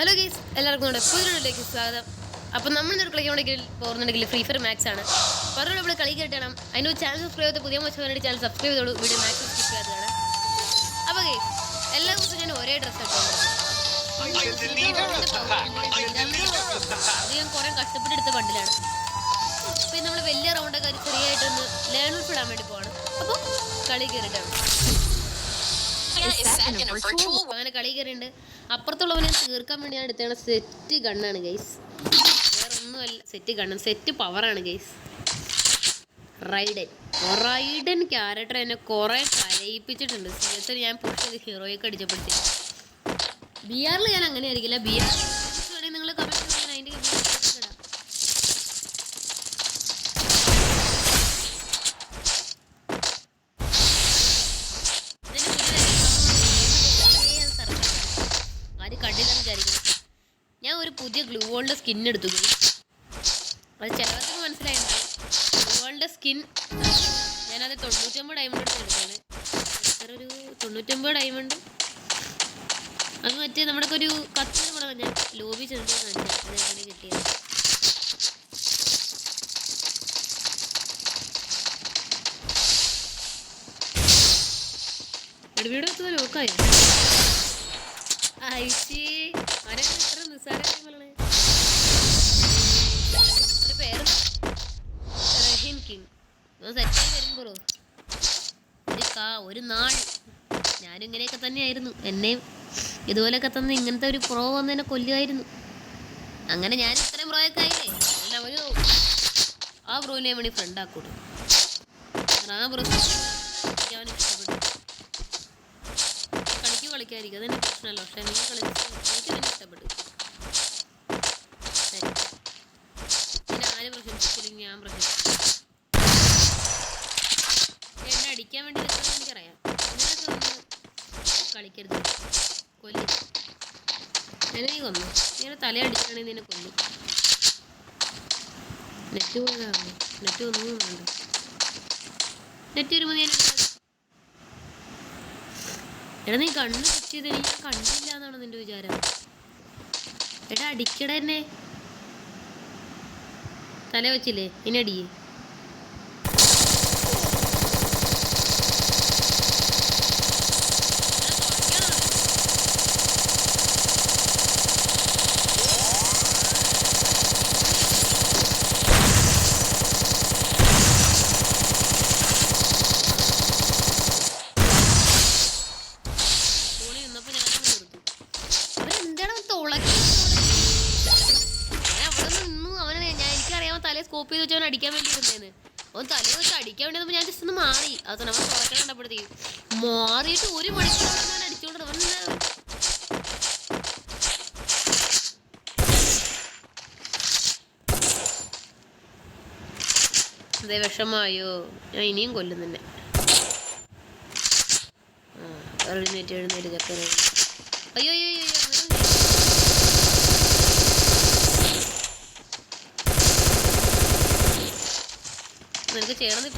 Hello ഗീസ് എല്ലാവർക്കും നമ്മുടെ പുതിയൊരുലേക്ക് സ്വാഗതം. അപ്പം നമ്മൾ ഇന്നൊരു കളിക്കാൻ പോകുന്നുണ്ടെങ്കിൽ ഫ്രീ ഫയർ മാക്സ് ആണ്. പറഞ്ഞു നമ്മൾ കളി കേട്ടണം. അതിന് ചാനൽ സബ്സ്ക്രൈബ് ചെയ്ത് പുതിയ മോശം വേണ്ടി ചാനൽ സബ്സ്ക്രൈബ് ചെയ്തോളൂ. വീഡിയോ മാക്സ് ചെയ്യാത്തതാണ്. അപ്പോൾ ഗീസ് എല്ലാ ദിവസവും ഞാൻ ഒരേ ഡ്രസ്സ് അത് ഞാൻ കുറേ കഷ്ടപ്പെട്ടെടുത്ത ബണ്ടിലാണ് പിന്നെ നമ്മൾ വലിയ റൗണ്ടൊക്കെ ഒരു ചെറിയായിട്ടൊന്ന് ലേൺ ഇടാൻ വേണ്ടി പോകണം അപ്പോൾ കളി കയറിയിട്ടാണ് അങ്ങനെ കളി കയറിയുണ്ട് അപ്പുറത്തുള്ളവനെ തീർക്കാൻ വേണ്ടി ഞാൻ എടുത്താണ് സെറ്റ് ഗണ്ണാണ് ഗൈസ് വേറെ ഒന്നുമല്ല സെറ്റ് ഗണ്ണ് സെറ്റ് പവറാണ് ഗൈസ് റൈഡൻ. റൈഡൻ ക്യാരക്ടർ എന്നെ കുറേ കരയിപ്പിച്ചിട്ടുണ്ട്. സി ഞാൻ പുഷ് ചെയ്ത് ഹീറോയൊക്കെ അടിച്ചപ്പെടുത്തി ബി ആറിൽ ഞാൻ അങ്ങനെ ആയിരിക്കില്ല ബി ആറിൽ നിങ്ങൾ കമന്റ് അതിന്റെ ഒരു പുതിയ ഗ്ലൂ വോളിന്റെ സ്കിൻ എടുത്തു. അത് ചിലവർക്ക് മനസ്സിലായിട്ടുണ്ടാവും ഗ്ലൂ വോളിന്റെ സ്കിൻ ഞാനത് തൊണ്ണൂറ്റൊമ്പത് ഡയമണ്ട് എടുത്ത് എടുത്താണ് എത്ര ഒരു തൊണ്ണൂറ്റൊമ്പത് ഡയമണ്ട് അത് മറ്റേ നമ്മുടെ ഒരു കത്തിന് കൂടെ ഞാൻ ലോബി ചെന്നിട്ട് അങ്ങനെ കിട്ടിയത്. എത്തുന്ന ലോക്കായോ ഐശി അവനെ ഇത്ര നിസ്സാര ഒരു പേര് റഹീം കിങ്. സെറ്റായി വരും ബ്രോ ഒരു ഒരു നാൾ ഞാനും ഇങ്ങനെയൊക്കെ തന്നെയായിരുന്നു. എന്നെയും ഇതുപോലെയൊക്കെ തന്നെ ഇങ്ങനത്തെ ഒരു പ്രോ വന്നതിനെ കൊല്ലുമായിരുന്നു അങ്ങനെ ഞാൻ ഇത്രയും പ്രോയൊക്കെ ആയില്ലേ? അല്ല ഒരു ആ ബ്രോനെ വേണി ഫ്രണ്ട് ആക്കൂടും ആ ബ്രോ അവൻ ഇഷ്ടപ്പെട്ടു. കളിക്കാതിരിക്കും അതെന്നെ പ്രശ്നമല്ല. പക്ഷെ നീ കളിച്ച് എനിക്ക് തന്നെ ഇഷ്ടപ്പെട്ടു പിന്നെ ആര് പ്രശംസിച്ചില്ലെങ്കിൽ ഞാൻ പ്രശംസിച്ചു എന്നെ അടിക്കാൻ വേണ്ടി നിൽക്കുന്നത് എനിക്കറിയാം. അങ്ങനെയൊക്കെ ഒന്ന് കളിക്കരുത്. കൊല്ലി. എന്നെ നീ കൊന്നു. ഇങ്ങനെ തലയടിച്ചാണെങ്കിൽ നിന്നെ കൊല്ലു നെറ്റ് പോയതാണ് നെറ്റ് ഒന്നും വേണ്ട നെറ്റ് വരുമ്പോൾ ഞാൻ. എടാ നീ കണ്ണ് കിട്ടിയത് ഞാൻ കണ്ടില്ല എന്നാണ് നിന്റെ വിചാരം. എടാ അടിക്കട എന്നെ. തല വെച്ചില്ലേ? ഇനി അടിയേ. എനിക്കറിയാമോ തലേ സ്കോപ്പ് ചെയ്ത് വെച്ചവൻ അടിക്കാൻ വേണ്ടി ഇരുന്നേന്ന് അവൻ തല വെച്ച് അടിക്കാൻ വേണ്ടി ഞാൻ ജസ്റ്റ് ഒന്ന് മാറി. അത് അവൻ തുറക്കാൻ കണ്ടപ്പോഴത്തേക്ക് മാറിയിട്ട് ഒരു മണിക്കൂർ ഞാൻ അടിച്ചോണ്ട് അവൻ വിഷമായോ? ഞാൻ ഇനിയും കൊല്ലും തന്നെ എഴുന്നേറ്റ് എഴുന്നേറ്റ് ചക്കര അയ്യോ അയ്യോ അയ്യോ അയ്യോ, അങ്ങനെ ഒന്നും ചെയ്യരുത്. നിനക്ക് ചേർന്ന്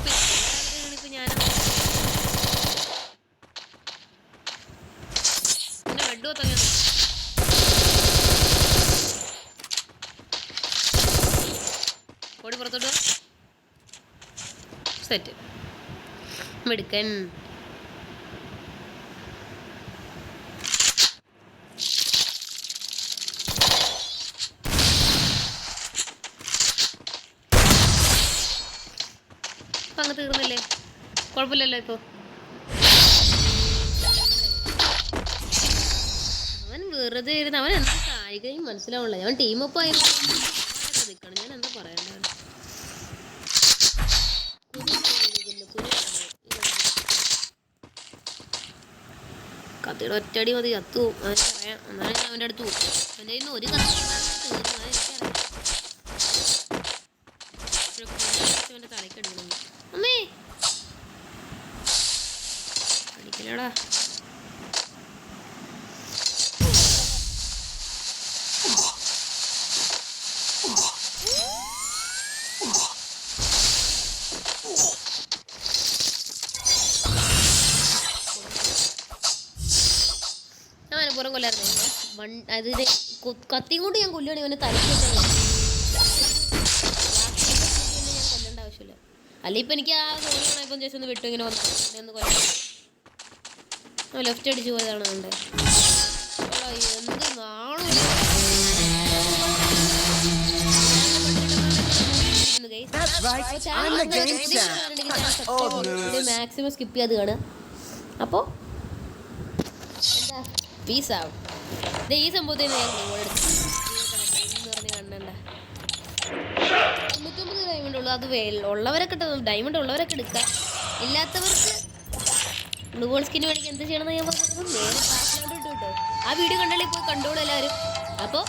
ഇപ്പൊ ഞാൻ പിന്നെ ബെഡ് കൊത്തങ്ങ ഓടി പുറത്തോട്ട് സെറ്റ്. മിടുക്കൻ. കുഴപ്പമില്ലല്ലോ ഇപ്പൊ. അവൻ വെറുതെ ഇരുന്ന് അവൻ എന്താ കായികം മനസ്സിലാവണില്ല അവൻ ടീമൊപ്പം നിൽക്കണം. ഞാൻ എന്താ പറയണ്ടത്? കത്തിയുടെ ഒറ്റടി മതി. കത്തു അവനറിയാം എന്നാലും ഞാൻ അവന്റെ അടുത്ത് പോകും എന്റെ കയ്യിൽ ഒരു കത്തി തീർന്നു അത് എനിക്കറിയാം ഒരു കുഞ്ഞു അവന്റെ തലക്കടിക്കണം അമ്മേ അടിക്കലടാ ഞാൻ മനപ്പുറം കൊല്ലായിരുന്നു വൺ അതിനെ കത്തിയും കൊണ്ട് ഞാൻ കൊല്ലുകയാണ് ഇവനെ തലയ്ക്കൊക്കെ ഞാൻ കൊല്ലേണ്ട ആവശ്യമില്ല. അല്ലെ ഇപ്പം എനിക്ക് ആ സോണിയാണ് ഇപ്പം ജസ്റ്റ് ഒന്ന് വിട്ടു ഇങ്ങനെ വന്നു. ഒന്ന് കൊല്ലാം. ലെഫ്റ്റ് അടിച്ച് പോയതാണ് കണ്ടത് എന്ത് നാണോ. മാക്സിമം സ്കിപ്പ് ചെയ്യാതെ കാണുക. അപ്പോൾ എന്താ? പീസ് ആവും. ഈ പറഞ്ഞ് കണ്ടണ്ട തൊണ്ണൂറ്റൊമ്പത് ഡയമണ്ട് ഉള്ളു. അത് ഉള്ളവരൊക്കെ ഡയമണ്ട് ഉള്ളവരൊക്കെ എടുക്കാം ഇല്ലാത്തവർക്ക് ബ്ലൂ ബോൾ സ്കിന് വേണമെങ്കിൽ എന്ത് ചെയ്യണമെന്ന് ഞാൻ പറഞ്ഞത്? നേരെ ആ വീഡിയോ കണ്ടാലേ പോയി കണ്ടോളൂ എല്ലാവരും. അപ്പോൾ